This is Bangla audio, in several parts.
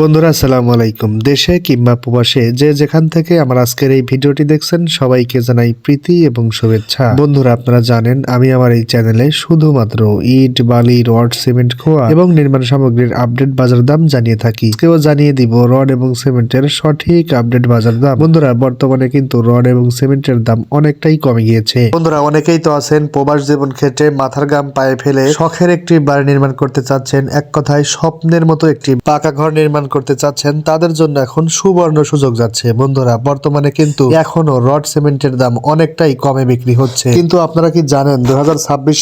বন্ধুরা, আসসালামু আলাইকুম। দেশে কিংবা প্রবাসে যে যেখান থেকে আমার আজকের এই ভিডিওটি দেখছেন, সবাইকে জানাই প্রীতি এবং শুভেচ্ছা। বন্ধুরা, আপনারা জানেন, আমি আমার এই চ্যানেলে শুধুমাত্র ইট, বালি, রড, সিমেন্ট, খোয়া এবং নির্মাণ সামগ্রীর আপডেট বাজার দাম জানিয়ে থাকি। কেউ জানিয়ে দিব রড এবং সিমেন্টের সঠিক আপডেট বাজার দাম। বন্ধুরা, বর্তমানে কিন্তু রড এবং সিমেন্টের দাম অনেকটাই কমে গিয়েছে। বন্ধুরা, অনেকেই তো আছেন প্রবাস জীবন ক্ষেত্রে মাথার গাম পায়ে ফেলে শখের একটি বাড়ি নির্মাণ করতে চাচ্ছেন। এক কথায়, স্বপ্নের মতো একটি পাকা ঘর নির্মাণ করতে চাচ্ছেন, তাদের জন্য এখন সুবর্ণ সুযোগ যাচ্ছে। বন্ধুরা, বর্তমানে কিন্তু এখনও রড সিমেন্টের দাম অনেকটাই কমে বিক্রি হচ্ছে। কিন্তু আপনারা কি জানেন দু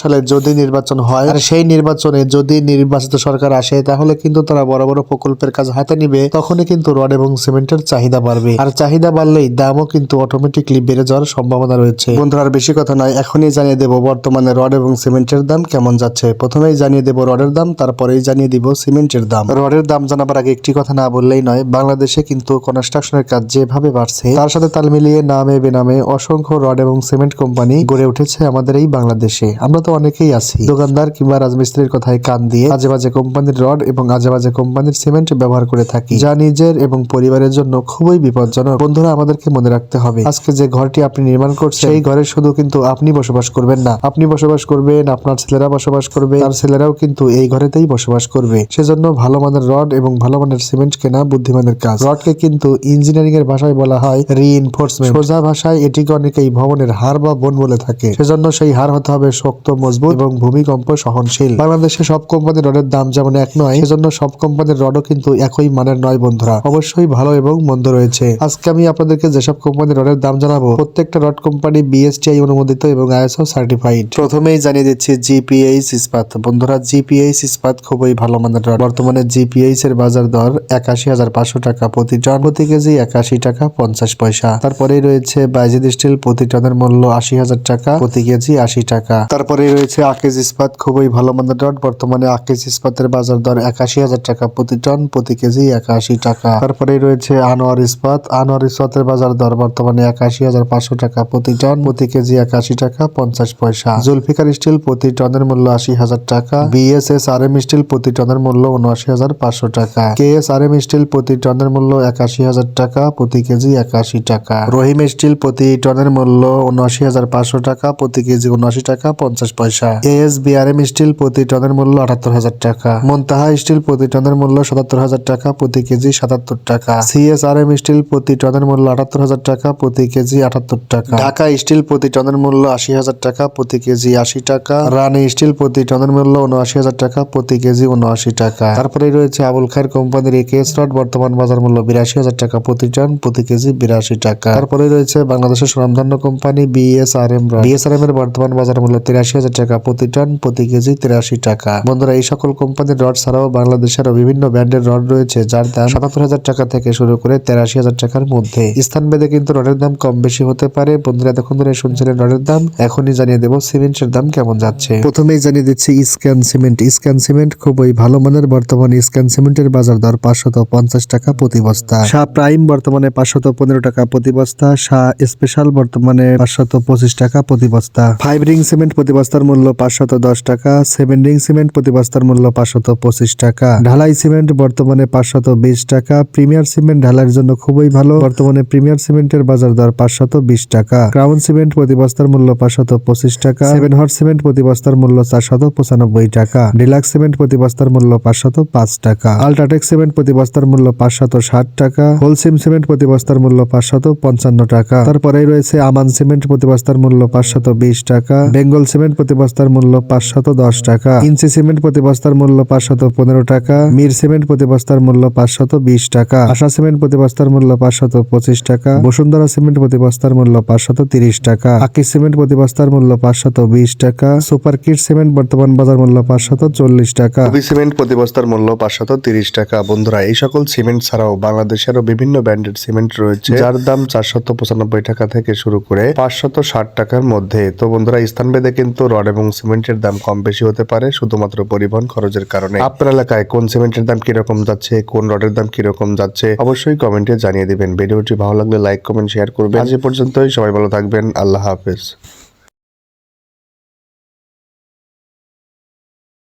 সালে যদি নির্বাচন হয়, আর সেই নির্বাচনে যদি নির্বাচিত সরকার আসে, তাহলে কিন্তু তারা বড় বড় প্রকল্পের কাজ হাতে নিবে, তখনই কিন্তু রড এবং সিমেন্টের চাহিদা বাড়বে। আর চাহিদা বাড়লেই দামও কিন্তু অটোমেটিকলি বেড়ে যাওয়ার সম্ভাবনা রয়েছে। বন্ধুরা বেশি কথা নয়, এখনই জানিয়ে দেবো বর্তমানে রড এবং সিমেন্টের দাম কেমন যাচ্ছে। প্রথমেই জানিয়ে দেবো রডের দাম, তারপরেই জানিয়ে দিব সিমেন্টের দাম। রডের দাম জানাবার আগে একটি কথা না বললেই নয়, বাংলাদেশে কিন্তু কনস্ট্রাকশনের কাজ যেভাবে বাড়ছে, তার সাথে তাল মিলিয়ে নামে বেনামে অসংখ্য রড এবং সিমেন্ট কোম্পানি গড়ে উঠেছে আমাদের এই বাংলাদেশে। আমরা তো অনেকেই আছি। দোকানদার কিংবা রাজমিস্ত্রির কথায় কান দিয়ে আজে বাজে কোম্পানির রড এবং আজে বাজে কোম্পানির সিমেন্ট ব্যবহার করে থাকি। যা নিজের এবং পরিবারের জন্য খুবই বিপজ্জনক। বন্ধুরা, আমাদেরকে মনে রাখতে হবে, আজকে যে ঘরটি আপনি নির্মাণ করছেন, সেই ঘরে শুধু কিন্তু আপনি বসবাস করবেন না। আপনি বসবাস করবেন, আপনার ছেলেরা বসবাস করবে, তার ছেলেরাও কিন্তু এই ঘরেতেই বসবাস করবে। সেজন্য ভালো মানের রড এবং ভালো মানের সিমেন্ট কেনা বুদ্ধিমানের কাজ। রডকে কিন্তু ইঞ্জিনিয়ারিং এর ভাষায় বলা হয় রিইনফোর্সমেন্ট সোজা ভাষায় এটিকে অনেকেই ভবনের হার বা বোন বলে থাকে। সেজন্য সেই হার হতে হবে শক্ত, মজবুত এবং ভূমিকম্প সহনশীল। বাংলাদেশে সব কোম্পানির রডের দাম যেমন এক নয়, সেজন্য সব কোম্পানির রডও কিন্তু একই মানের নয় বন্ধুরা। অবশ্যই ভালো এবং মন্দ রয়েছে। আজকে আমি আপনাদেরকে যেসব কোম্পানির রডের দাম জানাব, প্রত্যেকটা রড কোম্পানি বিএসটিআই অনুমোদিত এবং আইএসও সার্টিফাইড প্রথমেই জানিয়ে দিচ্ছি জিপিএইচ ইস্পাত। বন্ধুরা জিপিএইচ ইস্পাত খুবই ভালো মানের রড। বর্তমানে জিপিএইচ এর বাজার দর একাশি হাজার পাঁচশো টাকা প্রতি টন। প্রতি কেজি একাশি টাকা পঞ্চাশ পয়সা। তারপরেই রয়েছে বাইজিদ স্টিল প্রতি টনের মূল্য আশি হাজার টাকা, প্রতি কেজি আশি টাকা। তারপরে রয়েছে আকেজ ইস্পাত, খুবই ভালো মানের বর্তমানে আকেজ ইস্পাতের বাজার দর একাশি হাজার টাকা প্রতি টন, প্রতি কেজি একাশি টাকা। তারপরে রয়েছে আনোয়ার ইস্পাত। আনোয়ার ইস্পাতের বাজার দর বর্তমানে একাশি হাজার পাঁচশো টাকা প্রতি টন, প্রতি কেজি একাশি টাকা পঞ্চাশ পয়সা। জুলফিকার স্টিল প্রতি টনের মূল্য আশি হাজার টাকা বিএসএস আর এম স্টিল প্রতি টনের মূল্য উনআশি হাজার পাঁচশো টাকা। K S R M steel প্রতি টনের মূল্য একাশি হাজার টাকা, প্রতি কেজি একাশি টাকা। রহিম স্টিল প্রতি টনের মূল্য উনআশি হাজার পাঁচশো টাকা, প্রতি কেজি উনআশি টাকা, পঞ্চাশ পয়সা। এএস বিআরএম স্টিল প্রতি টনের মূল্য আটাত্তর হাজার টাকা। মন্তাহা স্টিল প্রতি টনের মূল্য সাতাত্তর হাজার টাকা, প্রতি কেজি সাতাত্তর টাকা। সিএসআরএম স্টিল প্রতি টনের মূল্য আটাত্তর হাজার টাকা, প্রতি কেজি আটাত্তর টাকা। ঢাকা স্টিল প্রতি টনের মূল্য আশি হাজার টাকা, প্রতি কেজি আশি টাকা। রানী স্টিল প্রতি টনের মূল্য উনআশি হাজার টাকা, প্রতি কেজি উনআশি টাকা। তারপরে রয়েছে আবুল খায়ের কোম্পানির একেএস রড বর্তমান বাজার মূল্য বিরাশি হাজার টাকা প্রতি টন, প্রতি কেজি বিরাশি টাকা। তারপরে রয়েছে বাংলাদেশের সুনামধন্য কোম্পানি বিএসআরএম বিএসআরএম এর বর্তমান বাজার মূল্য তিরাশি হাজার টাকা প্রতি টন, প্রতি কেজি তিরাশি টাকা। বন্ধুরা, এই সকল কোম্পানির রড ছাড়াও বাংলাদেশের বিভিন্ন ব্র্যান্ডের রড রয়েছে, যার দাম সাতাত্তর হাজার টাকা থেকে শুরু করে তেরাশি হাজার টাকার মধ্যে। স্থান ভেদে কিন্তু রডের দাম কম বেশি হতে পারে। বন্ধুরা, এতক্ষণ ধরে শুনছিলেন রডের দাম। এখনই জানিয়ে দেবো সিমেন্টের দাম কেমন যাচ্ছে। প্রথমেই জানিয়ে দিচ্ছি স্ক্যান সিমেন্ট। স্ক্যান সিমেন্ট খুবই ভালো মানের। বর্তমান স্ক্যান সিমেন্টের বাজার দর পাঁচশত পঞ্চাশ টাকা প্রতি বস্তা। শাহ প্রাইম বর্তমানে পাঁচশত পনেরো টাকা প্রতি বস্তা। শাহ স্পেশাল বর্তমানে পাঁচশত পঁচিশ টাকা প্রতি বস্তা। ফাইভ রিং সিমেন্ট প্রতি বস্তার মূল্য পাঁচশত দশ টাকা। সেভেন রিং সিমেন্ট প্রতি বস্তার মূল্য পাঁচশত পঁচিশ টাকা। ঢালাই সিমেন্ট বর্তমানে পাঁচশত বিশ টাকা। প্রিমিয়ার সিমেন্ট ঢালাইয়ের জন্য খুবই ভালো। বর্তমানে প্রিমিয়ার সিমেন্টের বাজার দর পাঁচশত বিশ টাকা। ক্রাউন সিমেন্ট প্রতি বস্তার মূল্য পাঁচশত পঁচিশ টাকা। সেভেন হট সিমেন্ট প্রতি বস্তার মূল্য চারশত পঁচানব্বই টাকা। ডিলাক্স সিমেন্ট প্রতি বস্তার মূল্য পাঁচশত পাঁচ টাকা। আলট্রাটেক সিমেন্ট প্রতি বস্তার মূল্য পাঁচশত ষাট টাকা হোলসিম সিমেন্ট প্রতি বস্তার মূল্য পাঁচশত পঞ্চান্ন টাকা তারপরেই রয়েছে আমান সিমেন্ট প্রতি বস্তার মূল্য পাঁচশত বিশ টাকা বেঙ্গল সিমেন্ট প্রতি বস্তার মূল্য পাঁচশত দশ টাকা ইঞ্চি সিমেন্ট প্রতি বস্তার মূল্য পাঁচশত পনেরো টাকা মির সিমেন্ট প্রতি বস্তার মূল্য পাঁচশত বিশ টাকা আশা সিমেন্ট প্রতি বস্তার মূল্য পাঁচশত পঁচিশ টাকা বসুন্ধরা সিমেন্ট প্রতি বস্তার মূল্য পাঁচশত তিরিশ টাকা আকি সিমেন্ট প্রতি বস্তার মূল্য পাঁচশত বিশ টাকা সুপার কিট সিমেন্ট বর্তমান বাজার মূল্য পাঁচশত চল্লিশ টাকা সিমেন্ট প্রতি বস্তার মূল্য পাঁচশত তিরিশ টাকা বন্ধুরা, এই সকল সিমেন্ট ছাড়াও বাংলাদেশেরও বিভিন্ন ব্র্যান্ডের সিমেন্ট রয়েছে। যার দাম চারশত পঁচানব্বই টাকা থেকে শুরু করে পাঁচশত ষাট টাকার মধ্যে। তো বন্ধুরা স্থানভেদে কিন্তু রড এবং সিমেন্টের দাম কম বেশি হতে পারে, শুধুমাত্র পরিবহন খরচের কারণে। আপনার এলাকায় কোন সিমেন্টের দাম কীরকম যাচ্ছে, কোন রডের দাম কীরকম যাচ্ছে, অবশ্যই কমেন্টে জানিয়ে দিবেন। ভিডিওটি ভালো লাগলে লাইক, কমেন্ট, শেয়ার করবেন। আজ এ পর্যন্তই, সবাই ভালো থাকবেন, আল্লাহ হাফেজ।